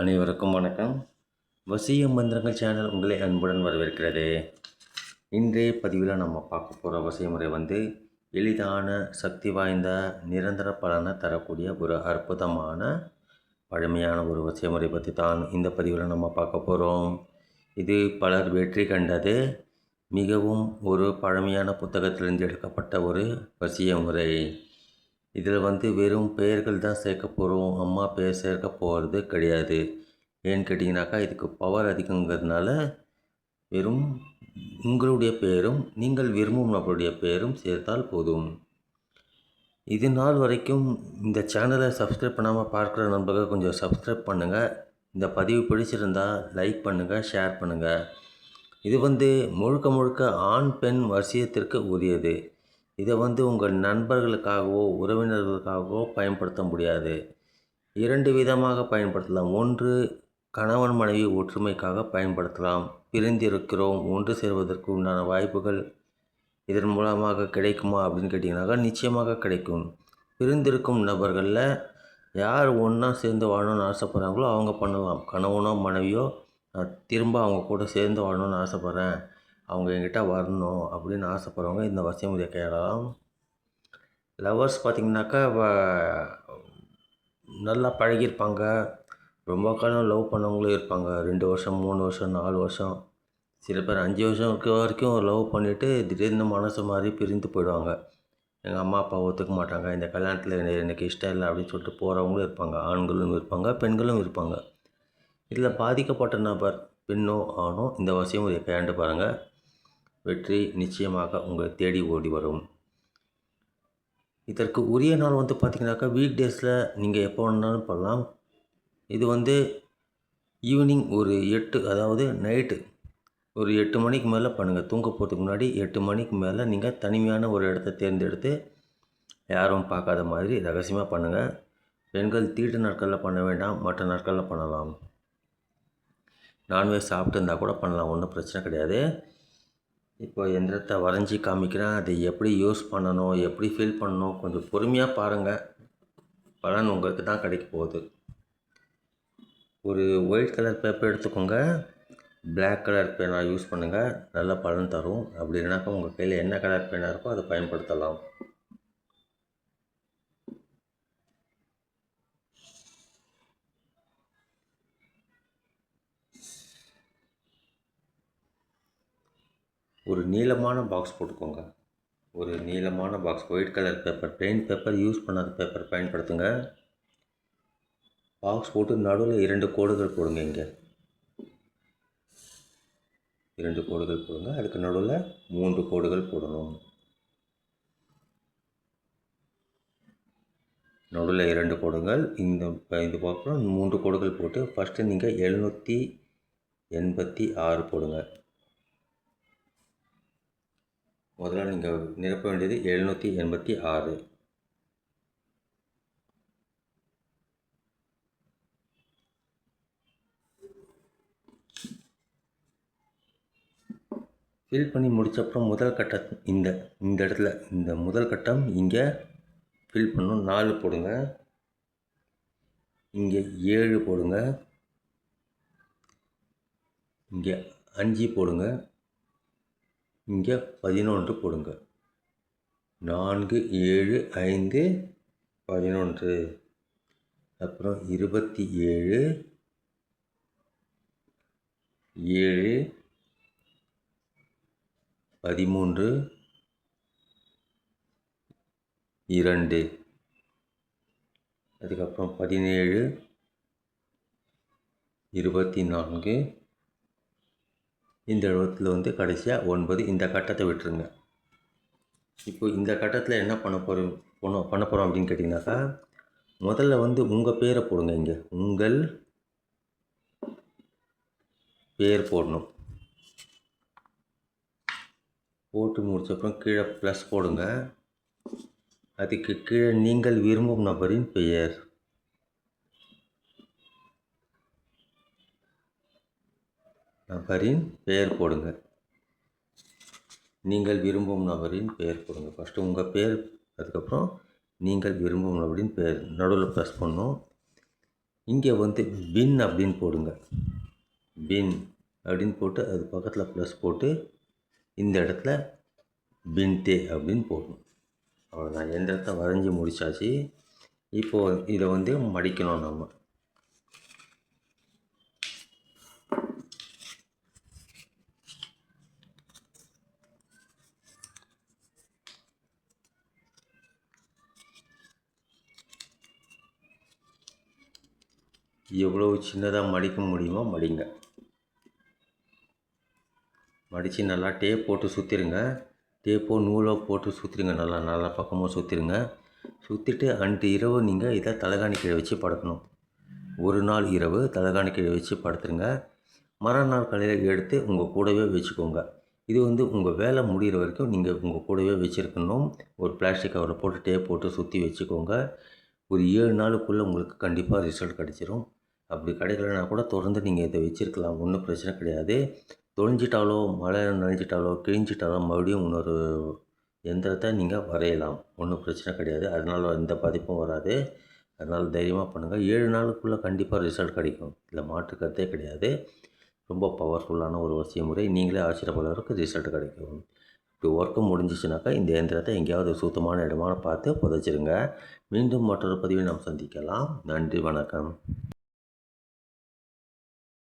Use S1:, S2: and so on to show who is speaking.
S1: அனைவருக்கும் வணக்கம். வசிய மந்திரங்கள் சேனல் உங்களை அன்புடன் வரவேற்கிறது. இன்றைய பதிவில் நம்ம பார்க்க போகிற வசிய முறை வந்து எளிதான சக்தி வாய்ந்த நிரந்தர பலனை தரக்கூடிய ஒரு அற்புதமான பழமையான ஒரு வசிய முறை பற்றி தான் இந்த பதிவில் நம்ம பார்க்க போகிறோம் இது பலர் வெற்றி கண்டது. மிகவும் ஒரு பழமையான புத்தகத்திலிருந்து எடுக்கப்பட்ட ஒரு வசிய முறை. இதில் வந்து வெறும் பெயர்கள் தான் சேர்க்க போகிறோம் அம்மா பெயர் சேர்க்க போகிறது கிடையாது. ஏன்னு கேட்டிங்கனாக்கா இதுக்கு பவர் அதிகங்கிறதுனால வெறும் உங்களுடைய பெயரும் நீங்கள் விரும்பும் நபருடைய பெயரும் சேர்த்தால் போதும். இது நாள் வரைக்கும் இந்த சேனலை சப்ஸ்கிரைப் பண்ணாமல் பார்க்குற நண்பர்கள் கொஞ்சம் சப்ஸ்கிரைப் பண்ணுங்கள் இந்த பதிவு பிடிச்சிருந்தால் லைக் பண்ணுங்கள் ஷேர் பண்ணுங்கள் இது வந்து முழுக்க முழுக்க ஆண் பெண் வரிசையத்திற்கு உரியது. இதை வந்து உங்கள் நண்பர்களுக்காகவோ உறவினர்களுக்காகவோ பயன்படுத்த முடியாது. இரண்டு விதமாக பயன்படுத்தலாம். ஒன்று கணவன் மனைவி ஒற்றுமைக்காக பயன்படுத்தலாம். பிரிந்திருக்கிறோம் ஒன்று சேர்வதற்கு உண்டான வாய்ப்புகள் இதன் மூலமாக கிடைக்குமா அப்படின்னு கேட்டிங்கனாக்கா நிச்சயமாக கிடைக்கும். பிரிந்திருக்கும் நபர்களில் யார் ஒன்றா சேர்ந்து வாழணும்னு ஆசைப்பட்றாங்களோ அவங்க பண்ணலாம். கணவனோ மனைவியோ நான் திரும்ப அவங்க கூட சேர்ந்து வாழணும்னு ஆசைப்பட்றேன். அவங்க என்கிட்ட வரணும் அப்படின்னு ஆசைப்படுறவங்க இந்த வசியமுறையை கையாளலாம் லவர்ஸ் பார்த்திங்கனாக்கா நல்லா பழகியிருப்பாங்க. ரொம்ப காலம் லவ் பண்ணவங்களும் இருப்பாங்க. ரெண்டு வருஷம் மூணு வருஷம் நாலு வருஷம். சில பேர் அஞ்சு வருஷம் வரைக்கும் லவ் பண்ணிவிட்டு திடீர்னு மனசு மாதிரி பிரிந்து போயிடுவாங்க. எங்கள் அம்மா அப்பா ஒத்துக்க மாட்டாங்க. இந்த கல்யாணத்தில் எனக்கு இஷ்டம் இல்லை அப்படின்னு சொல்லிட்டு போகிறவங்களும் இருப்பாங்க. ஆண்களும் இருப்பாங்க பெண்களும் இருப்பாங்க. இதில் பாதிக்கப்பட்ட நபர் பெண்ணோ ஆணோ இந்த வசியம் கையாண்டு பாருங்கள் வெற்றி நிச்சயமாக உங்களை தேடி ஓடி வரும். இதற்கு உரிய நாள் வந்து பார்த்திங்கனாக்கா வீக் டேஸில் நீங்கள் எப்போ வேணாலும் பண்ணலாம். இது வந்து ஈவினிங் ஒரு எட்டு அதாவது நைட்டு ஒரு எட்டு மணிக்கு மேலே பண்ணுங்கள் தூங்க போகிறதுக்கு முன்னாடி எட்டு மணிக்கு மேலே நீங்கள் தனிமையான ஒரு இடத்த தேர்ந்தெடுத்து யாரும் பார்க்காத மாதிரி ரகசியமாக பண்ணுங்கள் பெண்கள் தீட்டு நாட்களில் பண்ண வேண்டாம் மற்ற நாட்களில் பண்ணலாம். நான்வெஜ் சாப்பிட்டு இருந்தால் கூட பண்ணலாம் ஒன்றும் பிரச்சனை கிடையாது. இப்போ எந்திரத்தை வரைஞ்சி காமிக்கிறேன். அதை எப்படி யூஸ் பண்ணணும் எப்படி ஃபில் பண்ணணும் கொஞ்சம் பொறுமையாக பாருங்கள் பலன் உங்களுக்கு தான் கிடைக்க போகுது. ஒரு ஒயிட் கலர் பேப்பர் எடுத்துக்கோங்க. பிளாக் கலர் பேனாக யூஸ் பண்ணுங்கள் நல்ல பலன் தரும். அப்படி இல்லைனாக்கா உங்கள் கையில் என்ன கலர் பேனாக இருக்கோ அதை பயன்படுத்தலாம். ஒரு நீளமான பாக்ஸ் போட்டுக்கோங்க. ஒரு நீளமான box white colour paper paint paper use பண்ணாத பேப்பர் பயன்படுத்துங்க. பாக்ஸ் போட்டு நடுவில் இரண்டு கோடுகள் போடுங்க இங்கே. இரண்டு கோடுகள் போடுங்க. அதுக்கு நடுவில் மூன்று கோடுகள் போடணும். நடுவில் இரண்டு கோடுகள் இந்த இந்த பக்கம் மூன்று கோடுகள் போட்டு ஃபஸ்ட்டு நீங்கள் எழுநூற்றி எண்பத்தி ஆறு போடுங்க. முதல்ல நீங்கள் நிரப்ப வேண்டியது எழுநூற்றி எண்பத்தி ஆறு. ஃபில் பண்ணி முடித்தப்புறம் முதல் கட்டம் இந்த இந்த இடத்துல இந்த முதல் கட்டம் இங்கே ஃபில் பண்ணணும் நாலு போடுங்க. இங்கே ஏழு போடுங்க. இங்கே அஞ்சு போடுங்க. இங்கே பதினொன்று போடுங்க. நான்கு ஏழு ஐந்து பதினொன்று. அப்புறம் இருபத்தி ஏழு ஏழு பதிமூன்று இரண்டு. அதுக்கப்புறம் பதினேழு இருபத்தி நான்கு இந்த இடத்துல வந்து கடைசியாக ஒன்பது இந்த கட்டத்தை விட்டுருங்க. இப்போ இந்த கட்டத்தில் என்ன பண்ண போகிறோம் பண்ண பண்ண போகிறோம் அப்படின்னு கேட்டிங்கனாக்கா முதல்ல வந்து உங்கள் பேரை போடுங்க இங்கே. உங்கள் பேர் போடணும். போட்டு முடிச்சப்பறம் கீழே ப்ளஸ் போடுங்க. அதுக்கு கீழே நீங்கள் விரும்பும் நபரின் பெயர். நபரின் பெயர் போடுங்க. நீங்கள் விரும்பும் நபரின் பெயர் போடுங்க. ஃபஸ்ட்டு உங்கள் பேர் அதுக்கப்புறம் நீங்கள் விரும்பும் நபரின் பெயர். நடுவில் ப்ரெஸ் பண்ணும். இங்கே வந்து பின் அப்படின்னு போடுங்க. பின் அப்படின்னு போட்டு அது பக்கத்தில் ப்ளஸ் போட்டு இந்த இடத்துல பின்தே அப்படின்னு போடணும். அவ்வளோதான் எந்த இடத்த வரைஞ்சி முடிச்சாச்சு இப்போது இதை வந்து மடிக்கணும் நம்ம. எவ்வளோ சின்னதாக மடிக்க முடியுமோ மடிங்க. மடித்து நல்லா டேப் போட்டு சுற்றிருங்க டேப்போ நூலோ போட்டு சுற்றிருங்க நல்லா நல்லா பக்கமாக சுற்றிருங்க சுற்றிட்டு அன்று இரவு நீங்கள் இதை தலைகாணி கீழே வச்சு படுக்கணும். ஒரு நாள் இரவு தலைகாணி கீழே வச்சு படுத்துருங்க. மறுநாள் காலையில் எடுத்து உங்கள் கூடவே வச்சுக்கோங்க. இது வந்து உங்கள் வேலை முடிகிற வரைக்கும் நீங்கள் உங்கள் கூடவே வச்சுருக்கணும். ஒரு பிளாஸ்டிக் கவரை போட்டு டேப் போட்டு சுற்றி வச்சுக்கோங்க. ஒரு ஏழு நாளுக்குள்ளே உங்களுக்கு கண்டிப்பாக ரிசல்ட் கிடச்சிரும். அப்படி கிடைக்கலனா கூட தொடர்ந்து நீங்கள் இதை வச்சுருக்கலாம். ஒன்றும் பிரச்சனை கிடையாது. தொழிஞ்சிட்டாலோ மழை நனைஞ்சிட்டாலோ கிழிஞ்சிட்டாலோ மறுபடியும் இன்னொரு எந்திரத்தை நீங்கள் வரையலாம். ஒன்றும் பிரச்சனை கிடையாது. அதனால் எந்த பாதிப்பும் வராது. அதனால் தைரியமாக பண்ணுங்கள் ஏழு நாளுக்குள்ளே கண்டிப்பாக ரிசல்ட் கிடைக்கும். இல்லை மாற்று கருத்தே கிடையாது. ரொம்ப பவர்ஃபுல்லான ஒரு வசிய முறை. நீங்களே ஆச்சரியப்படுறதுக்கு ரிசல்ட் கிடைக்கும். இப்படி ஒர்க்கு முடிஞ்சிச்சுனாக்கா இந்த இயந்திரத்தை எங்கேயாவது சுத்தமான இடமான பார்த்து புதைச்சிருங்க. மீண்டும் மற்றொரு பதிவை நாம் சந்திக்கலாம். நன்றி வணக்கம்.